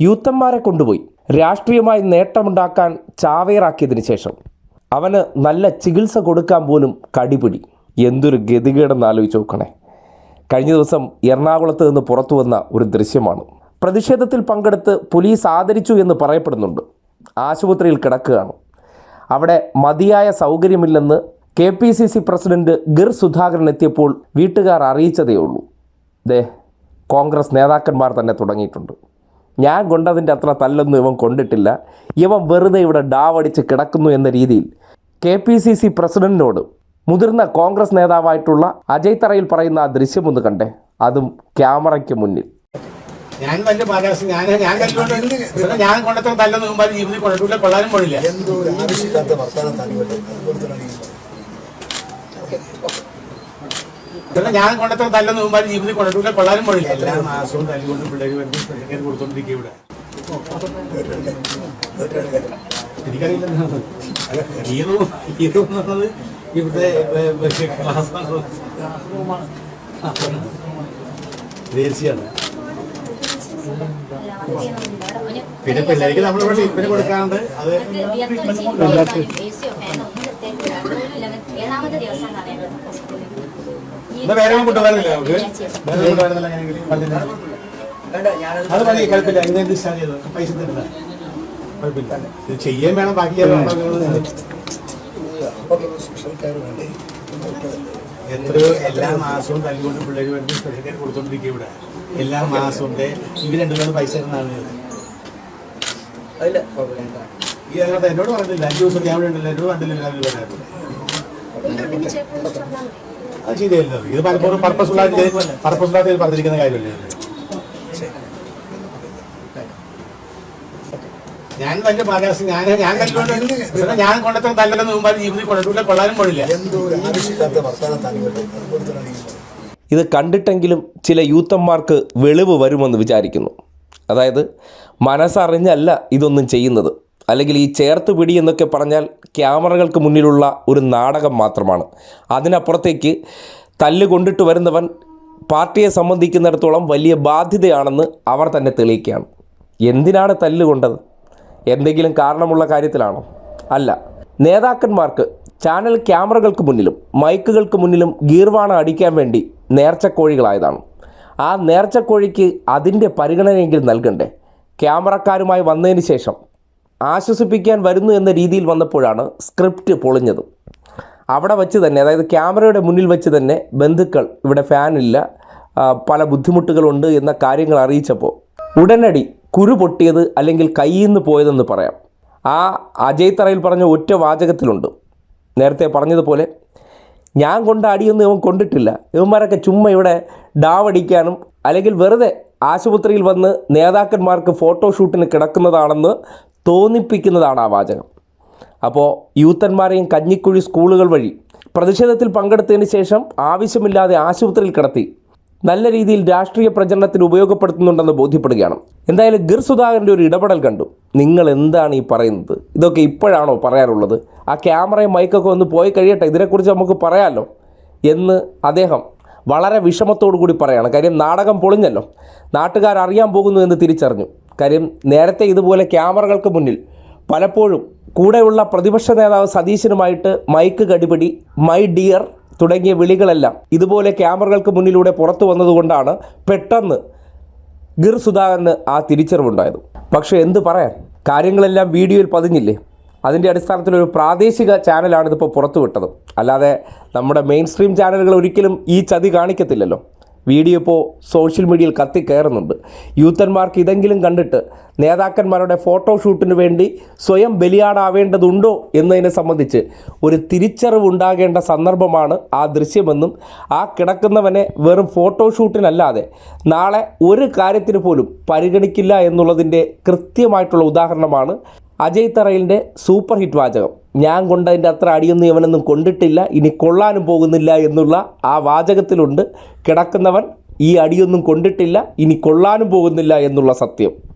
യൂത്തന്മാരെ കൊണ്ടുപോയി. രാഷ്ട്രീയമായി നേട്ടമുണ്ടാക്കാൻ ചാവേറാക്കിയതിനു ശേഷം അവന് നല്ല ചികിത്സ കൊടുക്കാൻ പോലും കടിപിടി. എന്തൊരു ഗതികേടെന്ന് ആലോചിച്ച് നോക്കണേ. കഴിഞ്ഞ ദിവസം എറണാകുളത്ത് നിന്ന് പുറത്തു വന്ന ഒരു ദൃശ്യമാണ്. പ്രതിഷേധത്തിൽ പങ്കെടുത്ത് പോലീസ് ആദരിച്ചു എന്ന് പറയപ്പെടുന്നുണ്ട്. ആശുപത്രിയിൽ കിടക്കുകയാണ്. അവിടെ മതിയായ സൗകര്യമില്ലെന്ന് K P C C president Gir Sudhakaran എത്തിയപ്പോൾ വീട്ടുകാർ അറിയിച്ചതേ ഉള്ളൂ ദേ കോൺഗ്രസ് നേതാക്കന്മാർ തന്നെ തുടങ്ങിയിട്ടുണ്ട്. ഞാൻ കൊണ്ടതിന്റെ അത്ര തല്ലൊന്നും ഇവൻ കൊണ്ടിട്ടില്ല. ഇവൻ വെറുതെ ഇവിടെ ഡാവടിച്ച് കിടക്കുന്നു എന്ന രീതിയിൽ കെ പി സി സി പ്രസിഡന്റിനോട് മുതിർന്ന കോൺഗ്രസ് നേതാവായിട്ടുള്ള അജയ് തറയിൽ പറയുന്ന ആ ദൃശ്യം ഒന്ന് കണ്ടേ. അതും ക്യാമറയ്ക്ക് മുന്നിൽ. ഞാൻ വലിയ പാരാസം ഞാൻ ഞാൻ കല്ലുകൊണ്ട് ഇവിടെ ഞാൻ കൊണ്ടത്ര തല്ലെന്ന് മുമ്പ് ജീവിതത്തിൽ കൊണ്ടിട്ടില്ല കൊള്ളാനും പോലില്ല എന്തോ ഒരു ആവശ്യമില്ലാത്ത വർത്തമാനം തന്നെ ഞാൻ കൊണ്ടത്ര തല്ലെന്ന് മുമ്പ് ജീവിതത്തിൽ കൊണ്ടിട്ടില്ല കൊള്ളാനും പോയില്ല എല്ലാ മാസവും തല്ലുകൊണ്ട് പിള്ളേർ വരുന്ന സ്പെഷ്യൽ കൊടുത്തോണ്ടിരിക്കുക ഇവിടെ. എനിക്കറിയില്ല ഇവിടുത്തെ ഏ, ക്ലാസ്സാണ്. ദേശീയാണ് പിന്നെ പിള്ളേർക്ക് നമ്മളിവിടെ ട്രീറ്റ്മെന്റ് കൊടുക്കാണ്ട് അത് ഏഴാമത്തെ ദിവസം എന്നാ വേറെ നമുക്ക്? വേറെ ഞാനെങ്കിൽ. അത് മതി കുഴപ്പമില്ല. ഇന്ന് ഡിസ്ചാർജ് ചെയ്തു? പൈസ കുഴപ്പമില്ല. ഇത് ചെയ്യാൻ വേണം ബാക്കി എത്രയോ എല്ലാ മാസവും തല്ലുകൊണ്ട് പിള്ളേർ വേണ്ടി സ്പെഷ്യൽ കെയർ കൊടുത്തോണ്ടിരിക്കുക ഇവിടെ. എല്ലാ മാസവും. ഇവർ ഇവർ രണ്ടുപേരും പൈസ തരുന്നതാണ് ഇത്. ഈ അതിനകത്ത് എന്നോട് പറഞ്ഞില്ല അഞ്ചു ദിവസം ക്യാമറ ഉണ്ടല്ലോ എന്നോട് കണ്ടില്ല പറയാറുണ്ട് അത് ശരിയല്ലോ ഇത് പലപ്പോഴും പർപ്പസ് പർപ്പസ് പറഞ്ഞിരിക്കുന്ന കാര്യമല്ലേ? ഞാൻ തന്റെ പാരാസം ഞാൻ ഞാൻ കല്ലുകൊണ്ട് ഇവിടെ ഞാൻ കൊണ്ടത്ര തല്ലെന്ന് മുമ്പ് ജീവിതത്തിൽ കൊണ്ടിട്ടില്ല കൊള്ളാനും അതുപോലെ ഇത് കണ്ടിട്ടെങ്കിലും ചില യൂത്തന്മാർക്ക് വെളിവ് വരുമെന്ന് വിചാരിക്കുന്നു. അതായത് മനസ്സറിഞ്ഞല്ല ഇതൊന്നും ചെയ്യുന്നത്. അല്ലെങ്കിൽ ഈ ചേർത്ത് പിടി എന്നൊക്കെ പറഞ്ഞാൽ ക്യാമറകൾക്ക് മുന്നിലുള്ള ഒരു നാടകം മാത്രമാണ്. അതിനപ്പുറത്തേക്ക് തല്ല് കൊണ്ടിട്ട് വരുന്നവൻ പാർട്ടിയെ സംബന്ധിക്കുന്നിടത്തോളം വലിയ ബാധ്യതയാണെന്ന് അവർ തന്നെ തെളിയിക്കുകയാണ്. എന്തിനാണ് തല്ല് കൊണ്ടത്? എന്തെങ്കിലും കാരണമുള്ള കാര്യത്തിലാണോ? അല്ല. നേതാക്കന്മാർക്ക് ചാനൽ ക്യാമറകൾക്ക് മുന്നിലും മൈക്കുകൾക്ക് മുന്നിലും ഗീർവാണ അടിക്കാൻ വേണ്ടി നേർച്ചക്കോഴികളായതാണ്. ആ നേർച്ചക്കോഴിക്ക് അതിന്റെ പരിഗണനയെങ്കിലും നൽകണ്ടേ? ക്യാമറക്കാരുമായി വന്നതിന് ശേഷം ആശ്വസിപ്പിക്കാൻ വരുന്നു എന്ന രീതിയിൽ വന്നപ്പോഴാണ് സ്ക്രിപ്റ്റ് പൊളിഞ്ഞത്. അവിടെ വെച്ച് തന്നെ അതായത് ക്യാമറയുടെ മുന്നിൽ വെച്ച് തന്നെ ബന്ധുക്കൾ ഇവിടെ ഫാനില്ല പല ബുദ്ധിമുട്ടുകളുണ്ട് എന്ന കാര്യങ്ങൾ അറിയിച്ചപ്പോൾ ഉടനടി കുരു പൊട്ടിയത് അല്ലെങ്കിൽ കയ്യിൽ നിന്ന് പോയതെന്ന് പറയാം. ആ അജയ് തറയിൽ പറഞ്ഞ ഒറ്റ വാചകത്തിലുണ്ട്. നേരത്തെ പറഞ്ഞതുപോലെ ഞാൻ കൊണ്ട അടിയൊന്നും ഇവൻ കൊണ്ടിട്ടില്ല. ഇവന്മാരൊക്കെ ചുമ്മാ ഇവിടെ ഡാവടിക്കാനും അല്ലെങ്കിൽ വെറുതെ ആശുപത്രിയിൽ വന്ന് നേതാക്കന്മാർക്ക് ഫോട്ടോഷൂട്ടിന് കിടക്കുന്നതാണെന്ന് തോന്നിപ്പിക്കുന്നതാണ് ആ വാചകം. അപ്പോൾ യൂത്തന്മാരെയും കഞ്ഞിക്കുഴി സ്കൂളുകൾ വഴി പ്രതിഷേധത്തിൽ പങ്കെടുത്തതിന് ശേഷം ആവശ്യമില്ലാതെ ആശുപത്രിയിൽ കിടത്തി നല്ല രീതിയിൽ രാഷ്ട്രീയ പ്രചരണത്തിന് ഉപയോഗപ്പെടുത്തുന്നുണ്ടെന്ന് ബോധ്യപ്പെടുകയാണ്. എന്തായാലും ഗിർ സുധാകരന്റെ ഒരു ഇടപെടൽ കണ്ടു. നിങ്ങൾ എന്താണ് ഈ പറയുന്നത്? ഇതൊക്കെ ഇപ്പോഴാണോ പറയാനുള്ളത് ആ ക്യാമറയും മൈക്കൊക്കെ ഒന്ന് പോയി കഴിയട്ടെ ഇതിനെക്കുറിച്ച് നമുക്ക് പറയാമല്ലോ എന്ന് അദ്ദേഹം വളരെ വിഷമത്തോടു കൂടി പറയാണ്. കാര്യം നാടകം പൊളിഞ്ഞല്ലോ. നാട്ടുകാർ അറിയാൻ പോകുന്നു എന്ന് തിരിച്ചറിഞ്ഞു. കാര്യം നേരത്തെ ഇതുപോലെ ക്യാമറകൾക്ക് മുന്നിൽ പലപ്പോഴും കൂടെയുള്ള പ്രതിപക്ഷ നേതാവ് സതീശനുമായിട്ട് മൈക്ക് കടിപിടി മൈ ഡിയർ തുടങ്ങിയ വിളികളെല്ലാം ഇതുപോലെ ക്യാമറകൾക്ക് മുന്നിലൂടെ പുറത്തു വന്നതുകൊണ്ടാണ് പെട്ടെന്ന് ഗിർ സുധാകരന് ആ തിരിച്ചറിവുണ്ടായത്. പക്ഷേ എന്ത് പറയാൻ? കാര്യങ്ങളെല്ലാം വീഡിയോയിൽ പതിഞ്ഞില്ലേ? അതിന്റെ അടിസ്ഥാനത്തിൽ ഒരു പ്രാദേശിക ചാനലാണ് ഇതിപ്പോൾ പുറത്തുവിട്ടത്. അല്ലാതെ നമ്മുടെ മെയിൻ സ്ട്രീം ചാനലുകൾ ഒരിക്കലും ഈ ചതി കാണിക്കത്തില്ലല്ലോ. വീഡിയോ ഇപ്പോൾ സോഷ്യൽ മീഡിയയിൽ കത്തി കയറുന്നുണ്ട്. യൂത്തന്മാർക്ക് ഇതെങ്കിലും കണ്ടിട്ട് നേതാക്കന്മാരുടെ ഫോട്ടോഷൂട്ടിന് വേണ്ടി സ്വയം ബലിയാടാവേണ്ടതുണ്ടോ എന്നതിനെ സംബന്ധിച്ച് ഒരു തിരിച്ചറിവ് ഉണ്ടാകേണ്ട സന്ദർഭമാണ് ആ ദൃശ്യമെന്നും ആ കിടക്കുന്നവനെ വെറും ഫോട്ടോഷൂട്ടിനല്ലാതെ നാളെ ഒരു കാര്യത്തിന് പോലും പരിഗണിക്കില്ല എന്നുള്ളതിന്റെ കൃത്യമായിട്ടുള്ള ഉദാഹരണമാണ് അജയ് തറയിലിന്റെ സൂപ്പർ ഹിറ്റ് വാചകം. ഞാൻ കൊണ്ടതിന്റെ അത്ര അടിയൊന്നും ഇവനൊന്നും കൊണ്ടിട്ടില്ല. ഇനി കൊള്ളാനും പോകുന്നില്ല എന്നുള്ള ആ വാചകത്തിലുണ്ട്. കിടക്കുന്നവൻ ഈ അടിയൊന്നും കൊണ്ടിട്ടില്ല ഇനി കൊള്ളാനും പോകുന്നില്ല എന്നുള്ള സത്യം.